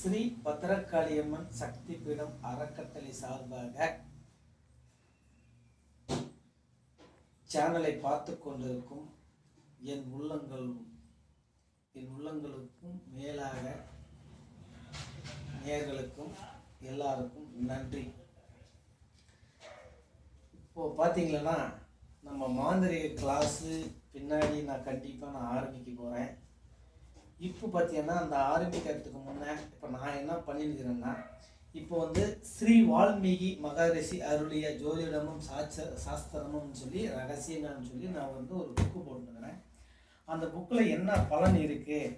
ஸ்ரீ பத்ரகாளியம்மன் சக்தி பீடம் அறக்கட்டளை சார்பாக சேனலை பார்த்து கொண்டிருக்கும் என் உள்ளங்களும் என் உள்ளங்களுக்கும் மேலாக நேர்களுக்கும் எல்லாருக்கும் நன்றி. இப்போ பார்த்தீங்களன்னா நம்ம மாந்திரிக கிளாஸு பின்னாடி நான் கண்டிப்பாக நான் ஆரம்பிக்க போகிறேன் இப்போ பார்த்தீங்கன்னா அந்த ஆரம்பிக்கிறதுக்கு முன்னே இப்போ நான் என்ன பண்ணியிருக்கிறேன்னா இப்போ வந்து ஸ்ரீ வால்மீகி மகரிஷி அருளிய ஜோதிடமும் சாட்ச சாஸ்திரமும் சொல்லி ரகசியங்கள்னு சொல்லி நான் வந்து ஒரு புக்கு போட்டுருக்கிறேன். அந்த புக்கில் என்ன பலன் இருக்குது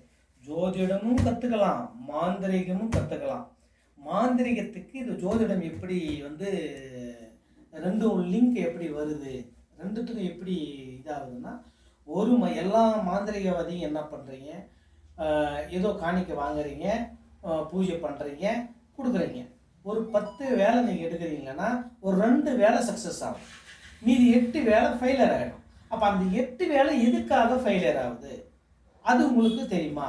ஜோதிடமும் கற்றுக்கலாம் மாந்திரிகமும் கற்றுக்கலாம் மாந்திரிகத்துக்கு இது ஜோதிடம் எப்படி வந்து ரெண்டும் லிங்க் எப்படி வருது? ரெண்டுத்துக்கும் எப்படி இதாகுதுன்னா ஒரு ம எல்லா மாந்திரிகவாதியும் என்ன பண்ணுறீங்க ஏதோ காணிக்க வாங்குறீங்க பூஜை பண்ணுறீங்க கொடுக்குறீங்க. ஒரு பத்து வேலை நீங்கள் எடுக்கிறீங்கன்னா ஒரு ரெண்டு வேலை சக்ஸஸ் ஆகும். மீதி எட்டு வேலை ஃபெயிலியர் ஆகிடும் அப்போ அந்த எட்டு வேலை எதுக்காக ஃபெயிலியர் ஆகுது? அது உங்களுக்கு தெரியுமா?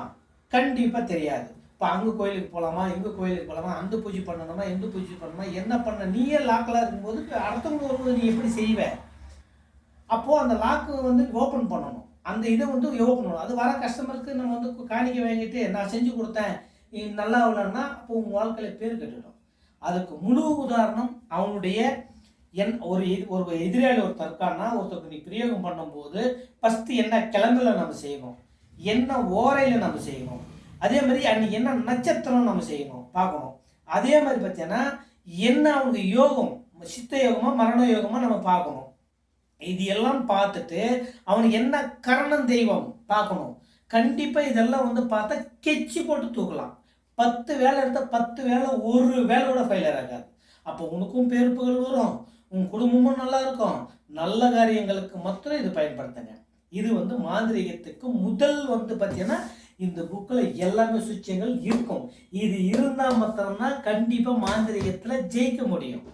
கண்டிப்பாக தெரியாது. இப்போ அங்கே கோயிலுக்கு போகலாமா இங்கே கோயிலுக்கு போகலாமா அந்த பூஜை பண்ணணுமா எந்த பூஜை பண்ணணுமா என்ன பண்ண நீயே லாக்கெலாம் இருக்கும்போது அடுத்தவங்க வரும்போது நீ எப்படி செய்வ? அப்போது அந்த லாக்கு வந்து ஓப்பன் பண்ணணும். அந்த இதை வந்து யோகணும். பண்ணணும் அது வர கஸ்டமருக்கு நம்ம வந்து காணிக்க வாங்கிட்டு நான் செஞ்சு கொடுத்தேன். நீ நல்லா இல்லைன்னா அப்போ உங்கள் வாழ்க்கையில் பேர் கட்டிடும். அதுக்கு முழு உதாரணம் அவனுடைய என் ஒரு ஒரு எதிராளி ஒரு தற்கானா ஒருத்தருக்கு நீ பிரயோகம் பண்ணும்போது ஃபஸ்ட்டு என்ன கிழங்குல நம்ம செய்யணும். என்ன ஓரையில் நம்ம செய்யணும். அதே மாதிரி அன்னைக்கு என்ன நட்சத்திரம் நம்ம செய்யணும் பார்க்கணும். அதே மாதிரி பார்த்தீங்கன்னா என்ன அவனுக்கு யோகம் சித்த யோகமாக மரண யோகமாக நம்ம பார்க்கணும். இது எல்லாம் பார்த்துட்டு அவனுக்கு என்ன கரணம் தெய்வம் பார்க்கணும். கண்டிப்பாக இதெல்லாம் வந்து பார்த்தா கெச்சி போட்டு தூக்கலாம். பத்து வேலை எடுத்தால் பத்து வேலை ஒரு வேலை கூட ஃபெயிலியர் ஆகாது. அப்போ உனக்கும் பேருப்புகள் வரும். உன் குடும்பமும் நல்லா இருக்கும். நல்ல காரியங்களுக்கு மாத்திரம் இது பயன்படுத்துங்க. இது வந்து மாந்திரிகத்துக்கு முதல் வந்து பார்த்தீங்கன்னா இந்த புக்கில் எல்லாமே சுவிட்சங்கள் இருக்கும். இது இருந்தால் மாத்திரம்தான் கண்டிப்பாக மாந்திரிகத்தில் ஜெயிக்க முடியும்.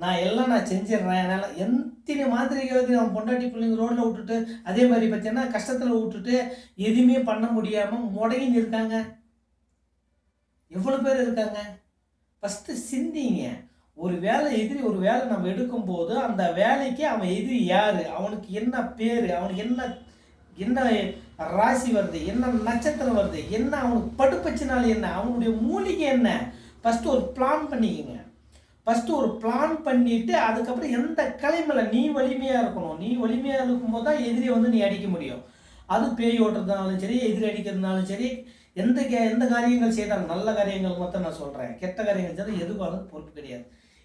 நான் எல்லாம் நான் செஞ்சிடுறேன். என்னால் எத்தனை மாந்திரிகவாதி அவன் பொண்டாட்டி பிள்ளைங்க ரோட்டில் விட்டுட்டு அதே மாதிரி பார்த்தீங்கன்னா கஷ்டத்தில் விட்டுட்டு எதுவுமே பண்ண முடியாமல் முடங்கின்னு இருக்காங்க. எவ்வளோ பேர் இருக்காங்க? ஃபஸ்ட்டு சிந்திங்க. ஒரு வேலை எதிரி ஒரு வேலை நம்ம எடுக்கும்போது அந்த வேலைக்கு அவன் எதிரி யார்? அவனுக்கு என்ன பேர்? அவனுக்கு என்ன என்ன ராசி வருது? என்ன நட்சத்திரம் வருது? என்ன அவனுக்கு படுப்பச்சினால என்ன? அவனுடைய மூலிகை என்ன? ஃபஸ்ட்டு ஒரு பிளான் பண்ணிக்கங்க. ஃபஸ்ட்டு ஒரு பிளான் பண்ணிவிட்டு அதுக்கப்புறம் எந்த கிளைமையில் நீ வலிமையாக இருக்கணும்? நீ வலிமையாக இருக்கும்போது தான் எதிரியை வந்து நீ அடிக்க முடியும். அது பேய் ஓட்டுறதுனாலும் சரி எதிரி அடிக்கிறதுனாலும் சரி எந்த கே எந்த காரியங்கள் செய்தாலும் நல்ல காரியங்கள் மட்டும் நான் சொல்கிறேன் கெட்ட காரியங்கள் செய்தால் எதுவாலும் பொறுப்பு கிடையாது.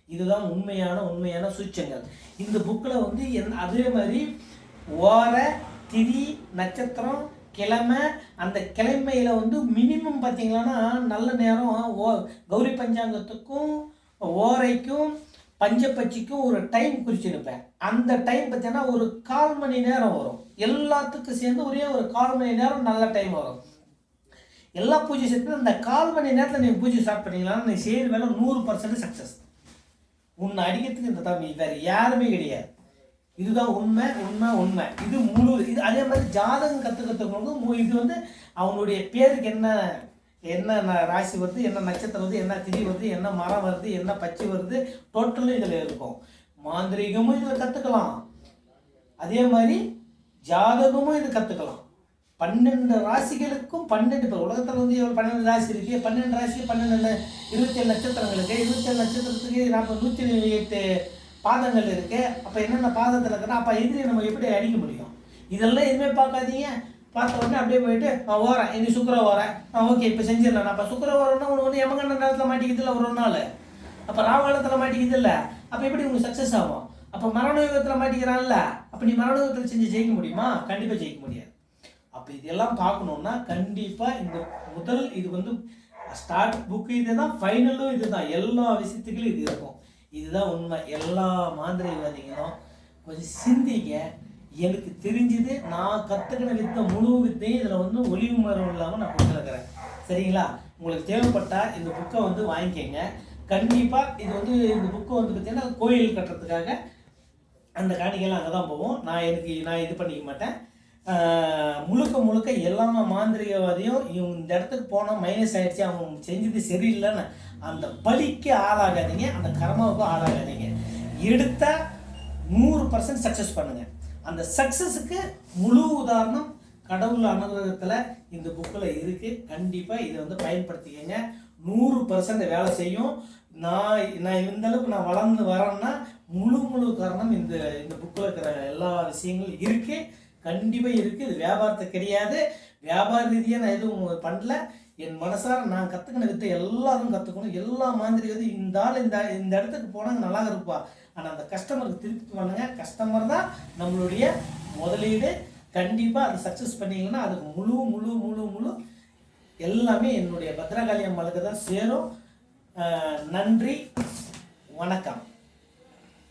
இதுதான் உண்மையான உண்மையான சூச்சங்கள். இந்த புக்கில் வந்து என் அதே மாதிரி ஓர திதி நட்சத்திரம் கிழமை அந்த கிழமையில் வந்து மினிமம் பார்த்தீங்கன்னா நல்ல நேரம் ஓ கௌரி பஞ்சாங்கத்துக்கும் ஓரைக்கும் பஞ்சப்பட்சிக்கும் ஒரு டைம் குறிச்சிருப்பேன். அந்த டைம் பார்த்தீங்கன்னா ஒரு கால் மணி நேரம் வரும். எல்லாத்துக்கும் சேர்ந்து ஒரே ஒரு கால் மணி நேரம் நல்ல டைம் வரும். எல்லா பூஜை சேர்த்து அந்த கால் மணி நேரத்தில் நீங்கள் பூஜை ஸ்டார்ட் பண்ணிக்கலாம் நீ செய்கிற வேலை நூறு பர்சன்ட் சக்ஸஸ் உன்னை அடிக்கிறதுக்கு இந்த தம்பி வேறு யாருமே கிடையாது. இதுதான் உண்மை உண்மை உண்மை. இது முழு இது அதே மாதிரி ஜாதகம் கற்றுக்கிறதுக்கு இது வந்து அவனுடைய பேருக்கு என்ன என்ன ராசி வருது என்ன நட்சத்திரம் வருது என்ன திதி வருது என்ன மரம் வருது என்ன பச்சை வருது டோட்டலும் இதில் இருக்கும். மாந்திரீகமும் இதில் கற்றுக்கலாம் அதே மாதிரி ஜாதகமும் இது கற்றுக்கலாம் பன்னெண்டு ராசிகளுக்கும் பன்னெண்டு இப்போ உலகத்தில் வந்து எவ்வளோ பன்னெண்டு ராசி இருக்குது பன்னெண்டு ராசி பன்னெண்டு இருபத்தேழு நட்சத்திரங்களுக்கு இருபத்தேழு நட்சத்திரத்துக்கு நாற்பது நூற்றி எட்டு பாதங்கள் இருக்குது அப்போ என்னென்ன பாதத்தில் இருக்குன்னா அப்போ எதிரி நம்ம எப்படி அடிக்க முடியும்? இதெல்லாம் எதுவுமே பார்க்காதீங்க. பார்த்த உடனே அப்படியே போயிட்டு நான் ஓரேன் இனி சுக்கர ஓரேன் நான் ஓகே. இப்போ செஞ்சிடலாம். அப்போ சுக்கர ஓரம்னா உனக்கு வந்து எமகண்ட நேரத்தில் மாட்டிக்குதுல்ல ஒரு நாள். அப்போ ராவகாலத்தில் மாட்டிக்குது இல்லை அப்போ எப்படி உங்களுக்கு சக்ஸஸ் ஆகும்? அப்போ மரண யுகத்தில் மாட்டிக்கிறான்ல. அப்போ நீ மரண யுகத்தில் செஞ்சு ஜெயிக்க முடியுமா? கண்டிப்பாக ஜெயிக்க முடியாது. அப்போ இதெல்லாம் பார்க்கணுன்னா கண்டிப்பாக இந்த முதல் இது வந்து ஸ்டார்ட் புக்கு இது தான் ஃபைனலும் இதுதான். எல்லா விஷயத்துக்கும் இது இருக்கும். இதுதான் உண்மை. எல்லா மாந்திரிகவாதிகளும் கொஞ்சம் சிந்திங்க. எனக்கு தெரிஞ்சது நான் கற்றுக்கின வித்த முழு வித்தையும் இதில் வந்து ஒளிவு மரம் இல்லாமல் நான் கொடுத்துருக்குறேன். சரிங்களா? உங்களுக்கு தேவைப்பட்டால் இந்த புக்கை வந்து வாங்கிக்கங்க. கண்டிப்பாக இது வந்து இந்த புக்கை வந்து பார்த்தீங்கன்னா கோயில் கட்டுறதுக்காக அந்த காணிக்கைலாம் அங்கே தான் போவோம். நான் எனக்கு நான் இது பண்ணிக்க மாட்டேன். முழுக்க முழுக்க எல்லா மாந்திரிகவாதியும் இவங்க இந்த இடத்துக்கு போனால் மைனஸ் ஆகிடுச்சு அவங்க செஞ்சது சரியில்லைன்னு அந்த பழிக்கு ஆளாகாதீங்க அந்த கர்மாவுக்கும் ஆளாகாதீங்க. எடுத்தால் நூறு பர்சன்ட் சக்ஸஸ் பண்ணுங்கள் அந்த சக்ஸஸுக்கு முழு உதாரணம் கடவுள் அனுகிரகத்தில் இந்த புக்கில் இருக்குது கண்டிப்பாக இதை வந்து பயன்படுத்திக்கங்க. நூறு பர்சன்ட் வேலை செய்யும். நான் நான் இந்த அளவுக்கு நான் வளர்ந்து வரேன்னா முழு முழு காரணம் இந்த இந்த புக்கில் இருக்கிற எல்லா விஷயங்களும் இருக்குது கண்டிப்பாக இருக்குது இது வியாபாரத்தை கிடையாது. வியாபார ரீதியாக நான் எதுவும் பண்ணல. என் மனசார நான் கற்றுக்கின வித்தை எல்லாரும் கற்றுக்கணும் எல்லா மாதிரி வந்து இந்த ஆள் இந்த இந்த இடத்துக்கு போனாங்க நல்லா இருப்பா. ஆனால் அந்த கஸ்டமருக்கு திருப்பி பண்ணுங்க கஸ்டமர் தான் நம்மளுடைய முதலீடு. கண்டிப்பாக அது சக்ஸஸ் பண்ணிங்கன்னா அதுக்கு முழு முழு முழு முழு எல்லாமே என்னுடைய பத்ரகாளி அம்மாளுக்கு தான் சேரும். நன்றி. வணக்கம்.